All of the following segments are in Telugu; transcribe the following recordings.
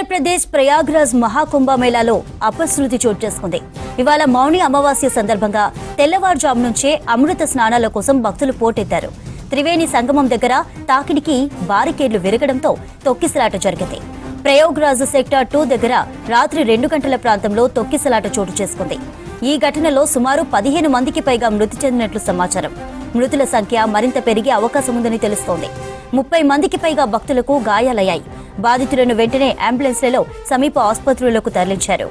ఉత్తరప్రదేశ్ ప్రయాగ్రాజ్ మహాకుంభమేళాలో అపశృతి చోటు చేసుకుంది. ఇవాళ మౌని అమావాస్య సందర్భంగా తెల్లవారుజాము నుంచే అమృత స్నానాల కోసం భక్తులు పోటెత్తారు. త్రివేణి సంగమం దగ్గర తాకిడికి బారికేడ్లు విరగడంతో తొక్కిసలాట జరిగింది. ప్రయోగ్రాజ్ సెక్టార్ టూ దగ్గర రాత్రి రెండు గంటల ప్రాంతంలో తొక్కిసలాట చోటు చేసుకుంది. ఈ ఘటనలో సుమారు పదిహేను మందికి పైగా మృతి చెందినట్లు సమాచారం. మృతుల సంఖ్య మరింత పెరిగే అవకాశం ఉందని తెలుస్తోంది. ముప్పై మందికి పైగా భక్తులకు గాయాలయ్యాయి. బాధితులను వెంటనే అంబులెన్స్లలో సమీప ఆసుపత్రులకు తరలించారు.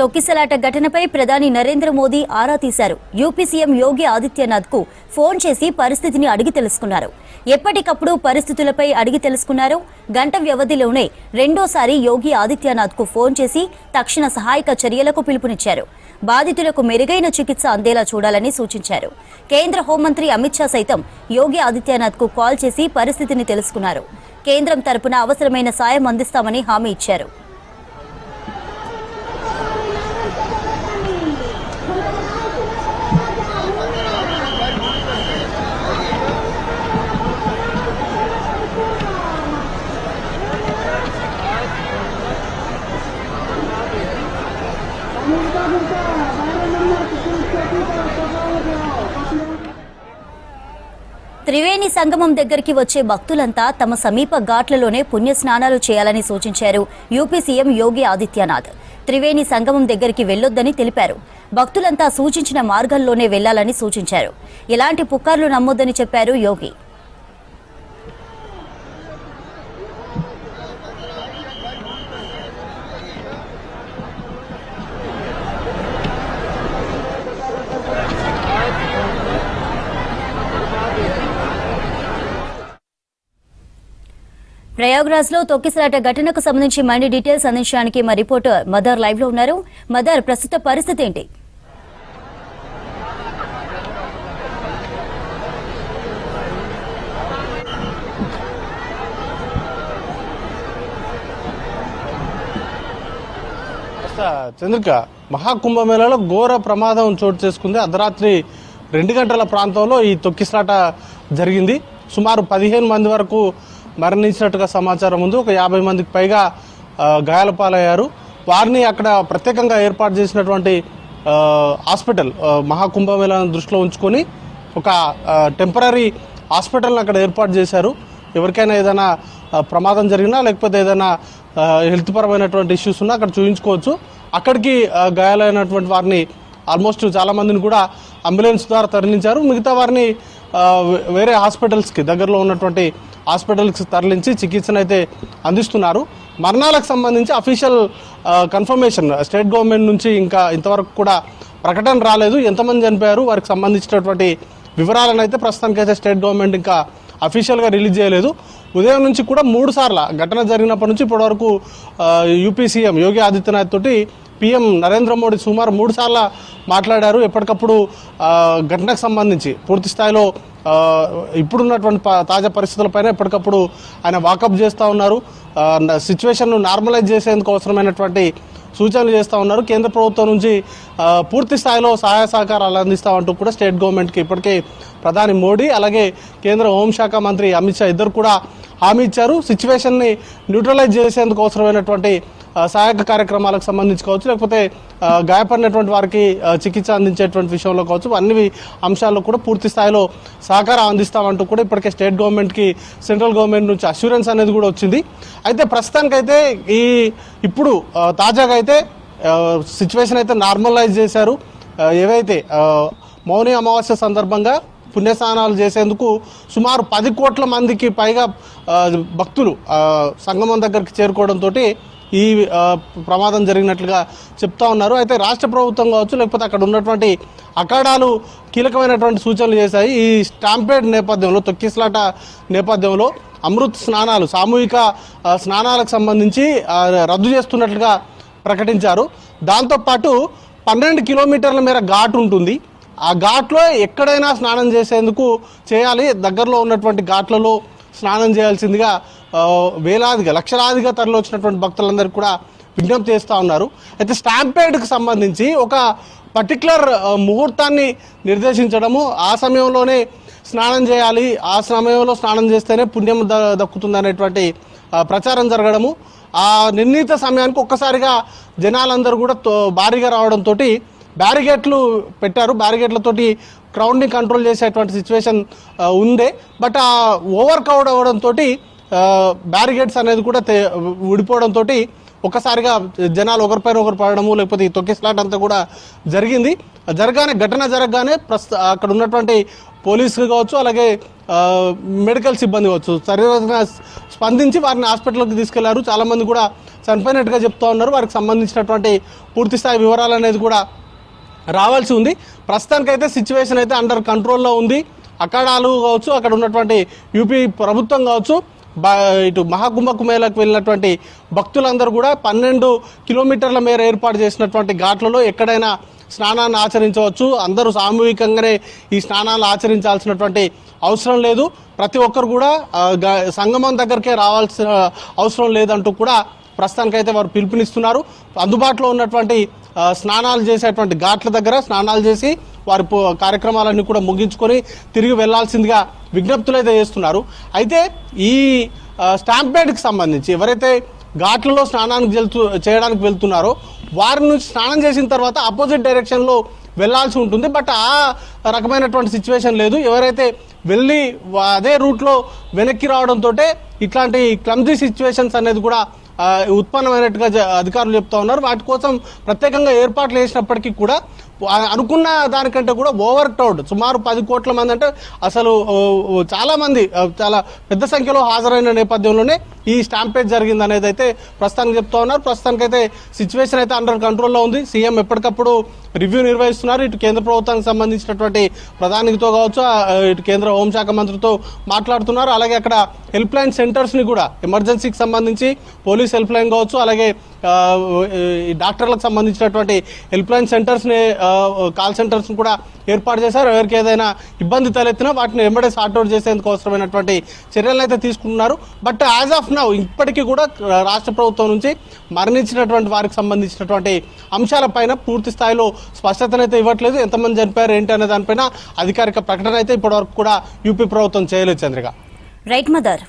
తొక్కిసలాట ఘటనపై ప్రధాని నరేంద్ర మోదీ ఆరా తీశారు. యూపీ సీఎం యోగి ఆదిత్యనాథ్కు ఫోన్ చేసి పరిస్థితిని అడిగి తెలుసుకున్నారు. ఎప్పటికప్పుడు పరిస్థితులపై అడిగి తెలుసుకున్నారు. గంట వ్యవధిలోనే రెండోసారి యోగి ఆదిత్యనాథ్కు ఫోన్ చేసి తక్షణ సహాయక చర్యలకు పిలుపునిచ్చారు. బాధితులకు మెరుగైన చికిత్స అందేలా చూడాలని సూచించారు. కేంద్ర హోంమంత్రి అమిత్ షా సైతం యోగి ఆదిత్యనాథ్కు కాల్ చేసి పరిస్థితిని తెలుసుకున్నారు. కేంద్రం తరపున అవసరమైన సాయం అందిస్తామని హామీ ఇచ్చారు. త్రివేణి సంగమం దగ్గరికి వచ్చే భక్తులంతా తమ సమీప ఘాట్లలోనే పుణ్య స్నానాలు చేయాలని సూచించారు యూపీ సీఎం యోగి ఆదిత్యనాథ్. త్రివేణి సంగమం దగ్గరికి వెళ్ళొద్దని తెలిపారు. భక్తులంతా సూచించిన మార్గంలోనే వెళ్ళాలని సూచించారు. ఎలాంటి పుకార్లు నమ్మొద్దని చెప్పారు యోగి. ప్రయాగ్రాజ్లో తొక్కిసలాట ఘటనకు సంబంధించి మరిన్ని డీటెయిల్స్ అందించడానికి మా రిపోర్టర్ మదర్ లైవ్లో ఉన్నారు. మదర్ ప్రస్తుత పరిస్థితి ఏంటి? చంద్రిక మహాకుంభమేళలో ఘోర ప్రమాదం చోటు చేసుకుంది. అర్ధరాత్రి రెండు గంటల ప్రాంతంలో ఈ తొక్కిసలాట జరిగింది. సుమారు పదిహేను మంది వరకు మరణించినట్టుగా సమాచారం ఉంది. ఒక యాభై మందికి పైగా గాయాల పాలయ్యారు. వారిని అక్కడ ప్రత్యేకంగా ఏర్పాటు చేసినటువంటి హాస్పిటల్ మహాకుంభమేళాను దృష్టిలో ఉంచుకొని ఒక టెంపరీ హాస్పిటల్ని అక్కడ ఏర్పాటు చేశారు. ఎవరికైనా ఏదైనా ప్రమాదం జరిగినా లేకపోతే ఏదైనా హెల్త్ పరమైనటువంటి ఇష్యూస్ ఉన్నా అక్కడ చూపించుకోవచ్చు అక్కడికి గాయాలైనటువంటి వారిని ఆల్మోస్ట్ చాలామందిని కూడా అంబులెన్స్ ద్వారా తరలించారు. మిగతా వారిని వేరే హాస్పిటల్స్కి దగ్గరలో ఉన్నటువంటి హాస్పిటల్కి తరలించి చికిత్సను అయితే అందిస్తున్నారు. మరణాలకు సంబంధించి అఫీషియల్ కన్ఫర్మేషన్ స్టేట్ గవర్నమెంట్ నుంచి ఇంకా ఇంతవరకు కూడా ప్రకటన రాలేదు. ఎంతమంది చనిపోయారు? వారికి సంబంధించినటువంటి వివరాలను అయితే ప్రస్తుతానికైతే స్టేట్ గవర్నమెంట్ ఇంకా అఫీషియల్గా రిలీజ్ చేయలేదు. ఉదయం నుంచి కూడా మూడు సార్ల ఘటన జరిగినప్పటి నుంచి ఇప్పటివరకు యూపీ సీఎం యోగి ఆదిత్యనాథ్ తోటి పీఎం నరేంద్ర మోడీ సుమారు మూడు సార్లు మాట్లాడారు. ఎప్పటికప్పుడు ఘటనకు సంబంధించి పూర్తి స్థాయిలో ఇప్పుడున్నటువంటి తాజా పరిస్థితులపైన ఎప్పటికప్పుడు ఆయన వాకప్ చేస్తూ ఉన్నారు. సిచ్యువేషన్ను నార్మలైజ్ చేసేందుకు అవసరమైనటువంటి సూచనలు చేస్తూ ఉన్నారు. కేంద్ర ప్రభుత్వం నుంచి పూర్తి స్థాయిలో సహాయ సహకారాలు అందిస్తామంటూ కూడా స్టేట్ గవర్నమెంట్కి ఇప్పటికే ప్రధాని మోడీ అలాగే కేంద్ర హోంశాఖ మంత్రి అమిత్ షా ఇద్దరు కూడా హామీ ఇచ్చారు. సిచ్యువేషన్ని న్యూట్రలైజ్ చేసేందుకు అవసరమైనటువంటి సహాయక కార్యక్రమాలకు సంబంధించి కావచ్చు లేకపోతే గాయపడినటువంటి వారికి చికిత్స అందించేటువంటి విషయంలో కావచ్చు అన్ని అంశాల్లో కూడా పూర్తి స్థాయిలో సహకారం అందిస్తామంటూ కూడా ఇప్పటికే స్టేట్ గవర్నమెంట్కి సెంట్రల్ గవర్నమెంట్ నుంచి అష్యూరెన్స్ అనేది కూడా వచ్చింది. అయితే ప్రస్తుతానికైతే ఈ ఇప్పుడు తాజాగా అయితే సిచ్యువేషన్ అయితే నార్మలైజ్ చేశారు. ఏవైతే మౌని అమావాస్య సందర్భంగా పుణ్యస్నానాలు చేసేందుకు సుమారు పది కోట్ల మందికి పైగా భక్తులు సంగమం దగ్గరికి చేరుకోవడంతో ఈ ప్రమాదం జరిగినట్లుగా చెప్తా ఉన్నారు. అయితే రాష్ట్ర ప్రభుత్వం కావచ్చు లేకపోతే అక్కడ ఉన్నటువంటి అఖాడాలు కీలకమైనటువంటి సూచనలు చేశాయి. ఈ స్టాంపేడ్ నేపథ్యంలో తొక్కిసలాట నేపథ్యంలో అమృత్ స్నానాలు సామూహిక స్నానాలకు సంబంధించి రద్దు చేస్తున్నట్లుగా ప్రకటించారు. దాంతోపాటు పన్నెండు కిలోమీటర్ల మేర ఘాట్ ఉంటుంది. ఆ ఘాట్లో ఎక్కడైనా స్నానం చేసేందుకు చేయాలి. దగ్గరలో ఉన్నటువంటి ఘాట్లలో స్నానం చేయాల్సిందిగా వేలాదిగా లక్షలాదిగా తరలివచ్చినటువంటి భక్తులందరూ భక్తులందరికీ కూడా విజ్ఞప్తి చేస్తూ ఉన్నారు. అయితే స్టాంపేడ్కి సంబంధించి ఒక పర్టికులర్ ముహూర్తాన్ని నిర్దేశించడము ఆ సమయంలోనే స్నానం చేయాలి ఆ సమయంలో స్నానం చేస్తేనే పుణ్యం ద దక్కుతుంది అనేటువంటి ప్రచారం జరగడము ఆ నిర్ణీత సమయానికి ఒక్కసారిగా జనాలందరూ కూడా తో- భారీగా రావడంతో బ్యారిగేట్లు పెట్టారు. బ్యారిగేట్లతోటి క్రౌడ్ని కంట్రోల్ చేసేటువంటి సిచ్యువేషన్ ఉందే. బట్ ఆ ఓవర్ క్రౌడ్ అవ్వడంతో బ్యారిగేడ్స్ అనేది కూడా తే- ఊడిపోవడంతో ఒక్కసారిగా జనాలు ఒకరిపైన ఒకరు పడడము లేకపోతే ఈ తొక్కిస్లాట్ అంతా కూడా జరిగింది. జరగానే ఘటన జరగగానే ప్రస్తు అక్కడ ఉన్నటువంటి పోలీసులు కావచ్చు అలాగే మెడికల్ సిబ్బంది కావచ్చు సరిగా స్పందించి వారిని హాస్పిటల్కి తీసుకెళ్ళారు. చాలామంది కూడా చనిపోయినట్టుగా చెప్తా ఉన్నారు. వారికి సంబంధించినటువంటి పూర్తి స్థాయి వివరాలు అనేది కూడా రావాల్సి ఉంది. ప్రస్తుతానికైతే సిచ్యువేషన్ అయితే అండర్ కంట్రోల్లో ఉంది. అఖాడాలు కావచ్చు అక్కడ ఉన్నటువంటి యూపీ ప్రభుత్వం కావచ్చు ఇటు మహాకుంభకు మేళకు వెళ్ళినటువంటి భక్తులందరూ కూడా పన్నెండు కిలోమీటర్ల మేర ఏర్పాటు చేసినటువంటి ఘాట్లలో ఎక్కడైనా స్నానాన్ని ఆచరించవచ్చు. అందరూ సామూహికంగానే ఈ స్నానాలు ఆచరించాల్సినటువంటి అవసరం లేదు. ప్రతి ఒక్కరు కూడా గ- సంగమం దగ్గరికే రావాల్సిన అవసరం లేదంటూ కూడా ప్రస్తుతానికైతే వారు పిలుపునిస్తున్నారు. అందుబాటులో ఉన్నటువంటి స్నానాలు చేసేటువంటి ఘాట్ల దగ్గర స్నానాలు చేసి వారి కార్యక్రమాలన్నీ కూడా ముగించుకొని తిరిగి వెళ్ళాల్సిందిగా విజ్ఞప్తులు అయితే చేస్తున్నారు. అయితే ఈ స్టాంప్ ప్యాడ్కి సంబంధించి ఎవరైతే ఘాట్లలో స్నానానికి వెళ్తూ చేయడానికి వెళ్తున్నారో వారి నుంచి స్నానం చేసిన తర్వాత ఆపోజిట్ డైరెక్షన్లో వెళ్ళాల్సి ఉంటుంది. బట్ ఆ రకమైనటువంటి సిచ్యువేషన్ లేదు. ఎవరైతే వెళ్ళి అదే రూట్లో వెనక్కి రావడంతో ఇట్లాంటి క్లమ్జీ సిచ్యువేషన్స్ అనేది కూడా ఉత్పన్నమైనట్టుగా జ- అధికారులు చెప్తా ఉన్నారు. వాటి కోసం ప్రత్యేకంగా ఏర్పాట్లు చేసినప్పటికీ కూడా అనుకున్న దానికంటే కూడా ఓవర్ క్రౌడ్ సుమారు పది కోట్ల మంది అంటే అసలు చాలామంది చాలా పెద్ద సంఖ్యలో హాజరైన నేపథ్యంలోనే ఈ స్టాంపేజ్ జరిగింది అనేది అయితే ప్రస్తుతానికి చెప్తా ఉన్నారు. ప్రస్తుతానికైతే సిచ్యువేషన్ అయితే అండర్ కంట్రోల్లో ఉంది. సీఎం ఎప్పటికప్పుడు రివ్యూ నిర్వహిస్తున్నారు. ఇటు కేంద్ర ప్రభుత్వానికి సంబంధించినటువంటి ప్రధానితో కావచ్చు ఇటు కేంద్ర హోంశాఖ మంత్రితో మాట్లాడుతున్నారు. అలాగే అక్కడ హెల్ప్ లైన్ సెంటర్స్ని కూడా ఎమర్జెన్సీకి సంబంధించి పోలీస్ హెల్ప్ లైన్ కావచ్చు అలాగే డాక్టర్లకు సంబంధించినటువంటి హెల్ప్ లైన్ సెంటర్స్ని కాల్ సెంటర్స్ని కూడా ఏర్పాటు చేశారు. ఎవరికి ఏదైనా ఇబ్బంది తలెత్తినా వాటిని వెంబడే సార్ట్అవుట్ చేసేందుకు అవసరమైనటువంటి చర్యలను అయితే తీసుకుంటున్నారు. బట్ యాజ్ ఆఫ్ నౌ ఇప్పటికీ కూడా రాష్ట్ర ప్రభుత్వం నుంచి మరణించినటువంటి వారికి సంబంధించినటువంటి అంశాలపైన పూర్తి స్థాయిలో స్పష్టతనైతే ఇవ్వట్లేదు. ఎంతమంది చనిపోయారు ఏంటి అనే దానిపైన అధికారిక ప్రకటన అయితే ఇప్పటివరకు కూడా యూపీ ప్రభుత్వం చేయలేదు చంద్రిక. Right mother.